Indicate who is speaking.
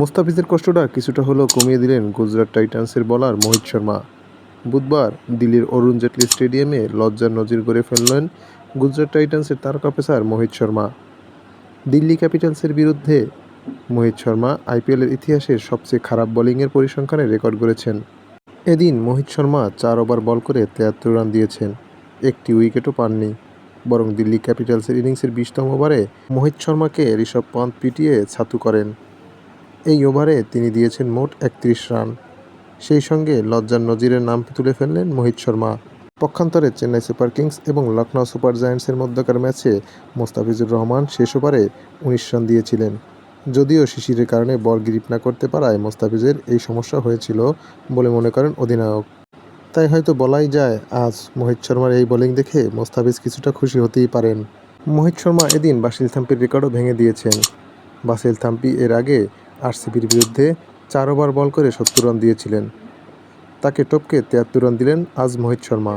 Speaker 1: মোস্তাফিজের কষ্টটা কিছুটা হলেও কমিয়ে দিলেন গুজরাট টাইটান্সের বলার মোহিত শর্মা। বুধবার দিল্লির অরুণ জেটলি স্টেডিয়ামে লজ্জার নজির গড়ে ফেললেন গুজরাট টাইটান্সের তারকা পেসার মোহিত শর্মা। দিল্লি ক্যাপিটালসের বিরুদ্ধে মোহিত শর্মা আইপিএলের ইতিহাসের সবচেয়ে খারাপ বোলিংয়ের পরিসংখ্যানে রেকর্ড গড়েছেন। এদিন মোহিত শর্মা চার ওভার বল করে তেয়াত্তর রান দিয়েছেন, একটি উইকেটও পাননি। বরং দিল্লি ক্যাপিটালসের ইনিংসের বিশতম ওভারে মোহিত শর্মাকে ঋষভ পন্থ পিটিয়ে ছাতু করেন। এই ওভারে তিনি দিয়েছেন মোট একত্রিশ রান। সেই সঙ্গে লজ্জার নজিরের নাম তুলে ফেললেন মোহিত শর্মা। পক্ষান্তরে চেন্নাই সুপার কিংস এবং লখনৌ সুপার জায়ান্টসের মধ্যকার ম্যাচে মোস্তাফিজুর রহমান শেষ ওভারে উনিশ রান দিয়েছিলেন। যদিও শিশিরের কারণে বল গ্রিপ না করতে পারায় মোস্তাফিজের এই সমস্যা হয়েছিল বলে মনে করেন অধিনায়ক। তাই হয়তো বলাই যায়, আজ মোহিত শর্মার এই বোলিং দেখে মোস্তাফিজ কিছুটা খুশি হতেই পারেন। মোহিত শর্মা এদিন বাসিল থাম্পির রেকর্ডও ভেঙে দিয়েছেন। বাসিল থাম্পি এর আগে আরসিবির বিরুদ্ধে চার ওভার বল করে সত্তর রান দিয়েছিলেন। তাকে টপকে তিয়াত্তর রান দিলেন আজ মোহিত শর্মা।